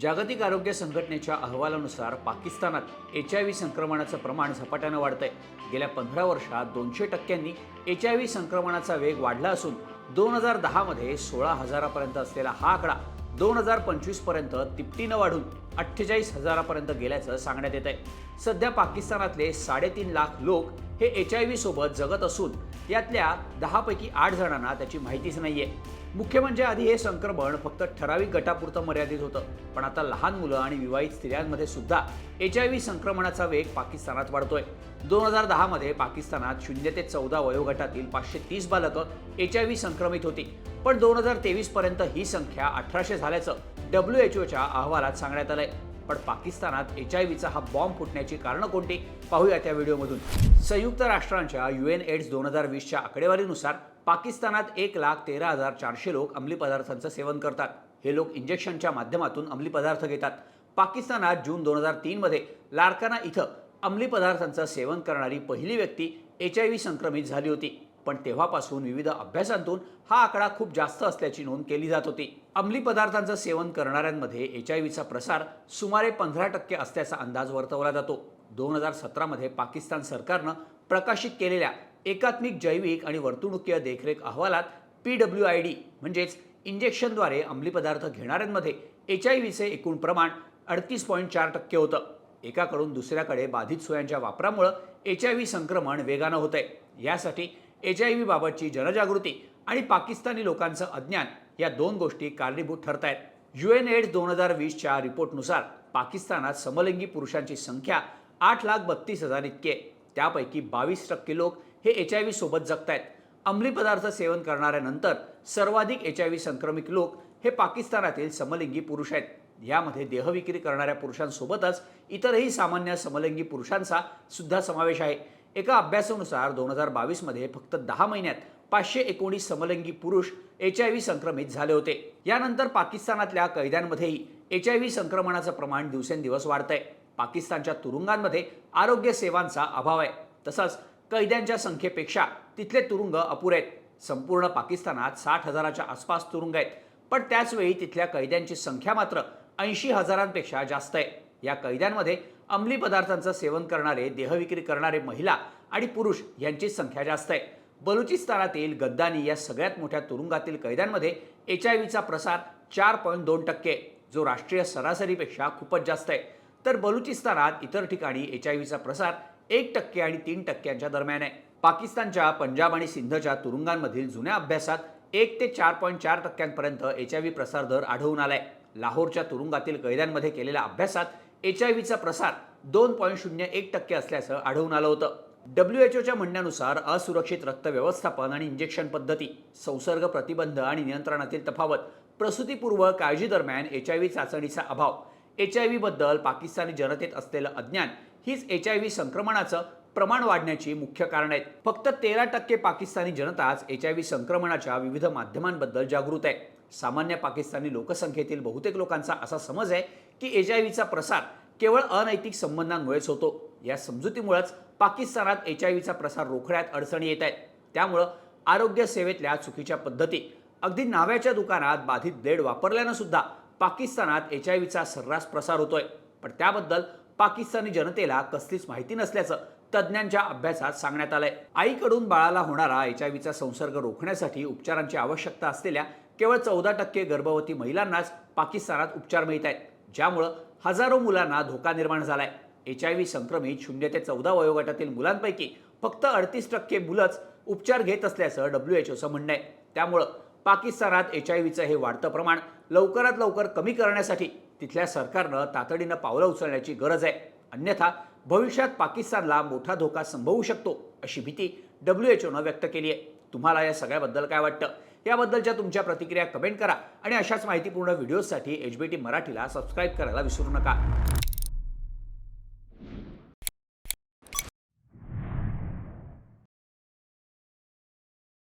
जागतिक आरोग्य संघटनेच्या अहवालानुसार पाकिस्तानात एच आय व्ही संक्रमणाचं प्रमाण झपाट्यानं वाढतंय. गेल्या पंधरा वर्षात दोनशे टक्क्यांनी एच आय व्ही संक्रमणाचा वेग वाढला असून दोन हजार दहामध्ये सोळा हजारापर्यंत असलेला हा आकडा दोन हजार पंचवीसपर्यंत तिपटीनं वाढून अठ्ठेचाळीस हजारापर्यंत गेल्याचं सांगण्यात येत आहे सध्या पाकिस्तानातले साडेतीन लाख लोक हे एच आय व्ही सोबत जगत असून यातल्या दहापैकी आठ जणांना त्याची माहितीच नाही आहे मुख्य म्हणजे आधी हे संक्रमण फक्त ठराविक गटापुरतं मर्यादित होतं. पण आता लहान मुलं आणि विवाहित स्त्रियांमध्ये सुद्धा एच आय व्ही संक्रमणाचा वेग पाकिस्तानात वाढतोय. दोन हजार दहामध्ये पाकिस्तानात शून्य ते चौदा वयोगटातील पाचशे तीस बालकं एच आय व्ही संक्रमित होती. पण दोन हजार तेवीसपर्यंत ही संख्या अठराशे झाल्याचं डब्ल्यू एच ओच्या अहवालात सांगण्यात आलंय. पण पाकिस्तानात एच आय व्हीचा हा बॉम्ब फुटण्याची कारणं कोणती? पाहूया त्या व्हिडिओमधून. संयुक्त राष्ट्रांच्या यू एन एड्स दोन हजार वीसच्या आकडेवारीनुसार पाकिस्तानात एक लाख तेरा हजार चारशे लोक अंमली पदार्थांचं सेवन करतात. हे लोक इंजेक्शनच्या माध्यमातून अंमली पदार्थ घेतात. पाकिस्तानात जून दोन हजार तीनमध्ये लारकाना इथं अंमली पदार्थांचं सेवन करणारी पहिली व्यक्ती एच आय व्ही संक्रमित झाली होती. पण तेव्हापासून विविध अभ्यासांतून हा आकडा खूप जास्त असल्याची नोंद केली जात होती. अंमली पदार्थांचं सेवन करणाऱ्यांमध्ये एच आय व्हीचा प्रसार सुमारे पंधरा टक्के असल्याचा अंदाज वर्तवला जातो. दोन हजार सतरामध्ये पाकिस्तान सरकारनं प्रकाशित केलेल्या एकात्मिक जैविक आणि वर्तणुकीय देखरेख अहवालात पी डब्ल्यू आय डी म्हणजेच इंजेक्शनद्वारे अंमली पदार्थ घेणाऱ्यांमध्ये एच आय व्हीचे एकूण प्रमाण अडतीस पॉईंट चार टक्के होतं. एकाकडून दुसऱ्याकडे बाधित सोयांच्या वापरामुळं एच आय व्ही संक्रमण वेगानं होत आहे यासाठी एच आय व्ही बाबतची जनजागृती आणि पाकिस्तानी लोकांचं अज्ञान या दोन गोष्टी कारणीभूत ठरत आहेत यू एन एड्स दोन हजार वीसच्या रिपोर्टनुसार पाकिस्तानात समलिंगी पुरुषांची संख्या आठ लाख बत्तीस हजार इतकी आहे. त्यापैकी बावीस टक्के लोक हे एच आय व्ही सोबत जगत आहेत अंमली पदार्थ सेवन करणाऱ्यानंतर सर्वाधिक एच आय व्ही संक्रमित लोक हे पाकिस्तानातील समलिंगी पुरुष आहेत. यामध्ये देहविक्री करणाऱ्या पुरुषांसोबतच इतरही सामान्य समलिंगी पुरुषांचा सुद्धा समावेश आहे. एका अभ्यासानुसार दोन हजार बावीसमध्ये फक्त दहा महिन्यात पाचशे एकोणीस समलंगी पुरुष एच आय व्ही संक्रमित झाले होते. यानंतर पाकिस्तानातल्या कैद्यांमध्येही एच आय व्ही संक्रमणाचं प्रमाण दिवसेंदिवस वाढतंय. पाकिस्तानच्या तुरुंगांमध्ये आरोग्य सेवांचा अभाव आहे. तसंच कैद्यांच्या संख्येपेक्षा तिथले तुरुंग अपुरे आहेत. संपूर्ण पाकिस्तानात साठ हजाराच्या आसपास तुरुंग आहेत. पण त्याचवेळी तिथल्या कैद्यांची संख्या मात्र ऐंशी हजारांपेक्षा जास्त आहे. या कैद्यांमध्ये अंमली पदार्थांचं सेवन करणारे देहविक्री करणारे महिला आणि पुरुष यांची संख्या जास्त आहे. बलुचिस्तानातील गद्दानी या सगळ्यात मोठ्या तुरुंगातील कैद्यांमध्ये एच आय व्हीचा प्रसार चार पॉईंट दोन टक्के जो राष्ट्रीय सरासरीपेक्षा खूपच जास्त आहे. तर बलुचिस्तानात इतर ठिकाणी एच आय व्हीचा प्रसार एक टक्के आणि तीन टक्क्यांच्या दरम्यान आहे. पाकिस्तानच्या पंजाब आणि सिंधच्या तुरुंगांमधील जुन्या अभ्यासात एक ते चार पॉईंट चार टक्क्यांपर्यंत एच आय व्ही प्रसार दर आढळून आलाय. लाहोरच्या तुरुंगातील कैद्यांमध्ये केलेल्या अभ्यासात एच आय व्हीचा प्रसार दोन पॉईंट शून्य एक टक्के असल्याचं आढळून आलं होतं. डब्ल्यू एच ओच्या म्हणण्यानुसार असुरक्षित रक्त व्यवस्थापन आणि इंजेक्शन पद्धती संसर्ग प्रतिबंध आणि नियंत्रणातील तफावत प्रसूतीपूर्व काळजी दरम्यान एच आय व्ही चाचणीचा अभाव. एच आय व्हीबद्दल पाकिस्तानी जनतेत असलेलं अज्ञान हीच एच आय व्ही संक्रमणाचं प्रमाण वाढण्याची मुख्य कारण आहेत. फक्त तेरा टक्के पाकिस्तानी जनताच एच आय व्ही संक्रमणाच्या विविध माध्यमांबद्दल जागृत आहे. सामान्य पाकिस्तानी लोकसंख्येतील बहुतेक लोकांचा असा समज आहे की एच आय व्हीचा प्रसार केवळ अनैतिक संबंधांमुळेच होतो. या समजुतीमुळेच पाकिस्तानात एच आय व्हीचा प्रसार रोखण्यात अडचणी येत आहेत. त्यामुळं आरोग्य सेवेतल्या चुकीच्या पद्धती अगदी नाव्याच्या दुकानात बाधित ब्लेड वापरल्यानं सुद्धा पाकिस्तानात एच आय व्हीचा सर्रास प्रसार होतोय. पण त्याबद्दल पाकिस्तानी जनतेला कसलीच माहिती नसल्याचं तज्ज्ञांच्या अभ्यासात सांगण्यात आलंय. आईकडून बाळाला होणारा एच आय व्हीचा संसर्ग रोखण्यासाठी उपचारांची आवश्यकता असलेल्या केवळ चौदा टक्के गर्भवती महिलांनाच पाकिस्तानात उपचार मिळत आहेत. ज्यामुळं हजारो मुलांना धोका निर्माण झालाय. एच आय व्ही संक्रमित शून्य ते चौदा वयोगटातील मुलांपैकी फक्त अडतीस टक्के मुलंच उपचार घेत असल्याचं डब्ल्यू एच ओचं म्हणणं आहे. त्यामुळं पाकिस्तानात एच आय व्हीचं हे वाढतं प्रमाण लवकरात लवकर कमी करण्यासाठी तिथल्या सरकारनं तातडीनं पावलं उचलण्याची गरज आहे. अन्यथा भविष्यात पाकिस्तानला मोठा धोका संभवू शकतो अशी भीती डब्ल्यू एच ओनं व्यक्त केली आहे. तुम्हाला या सगळ्याबद्दल काय वाटतं? याबद्दलच्या तुमच्या प्रतिक्रिया कमेंट करा आणि अशाच माहितीपूर्ण व्हिडिओजसाठी एच बी टी मराठीला सबस्क्राईब करायला विसरू नका.